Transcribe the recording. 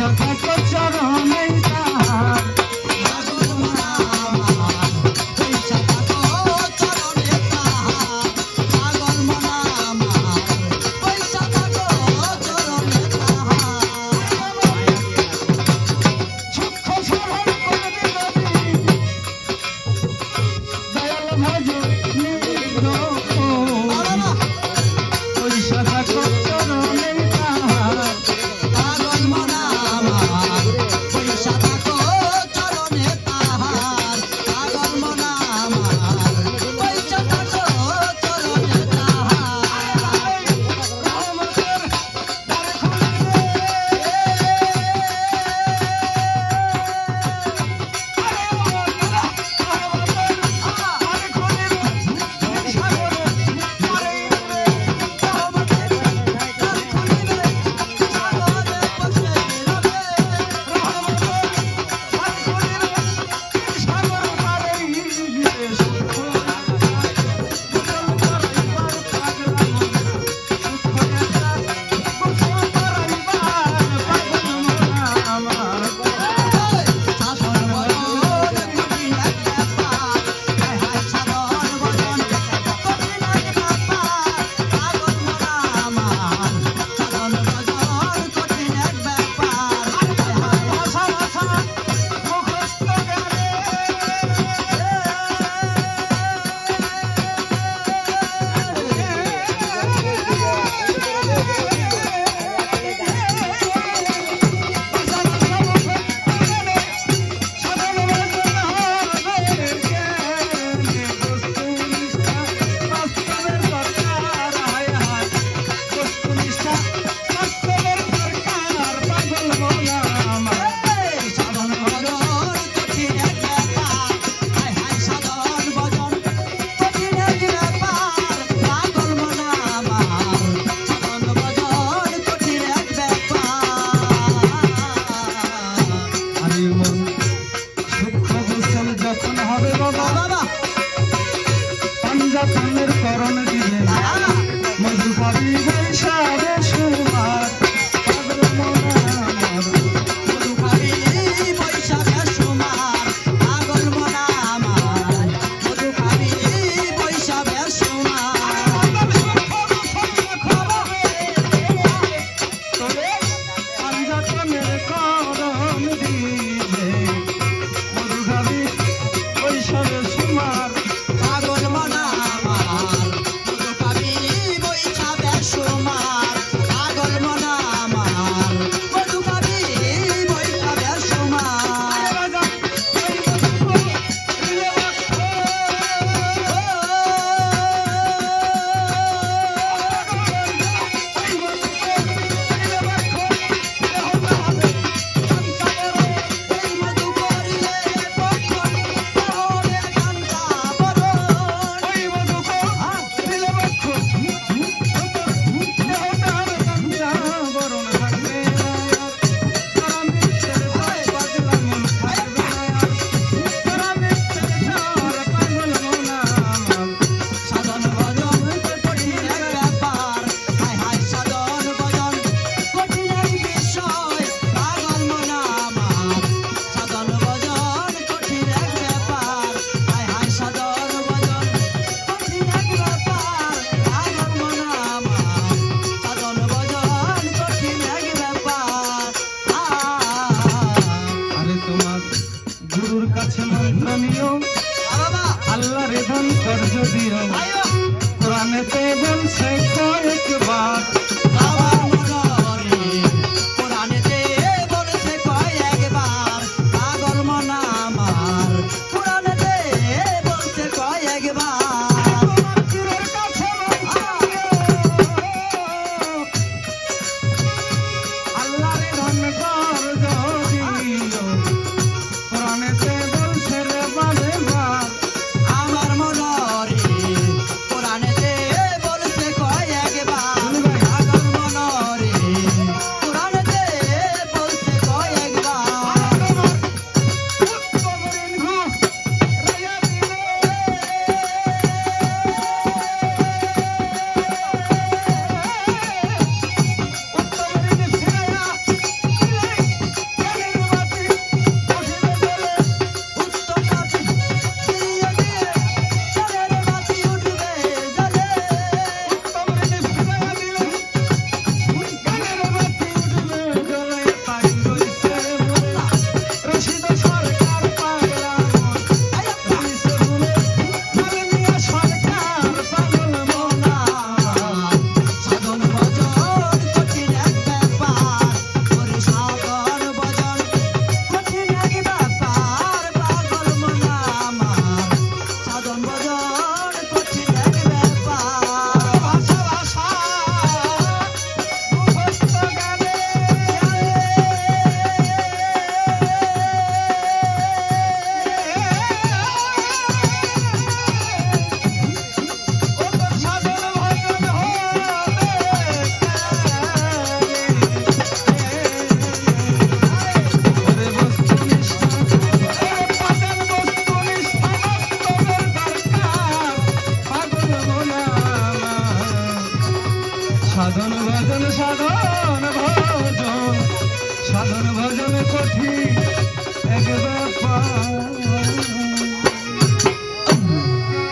সকাল চরণ sabemos nada. আছে মন্ত্রণীয় আল্লাহ রেধন কর যদিও। কোরআনেতে বলছে কয়েকবার। সাধন ভজন সাধন ভজন সাধন ভজন কঠিন এক ব্যাপার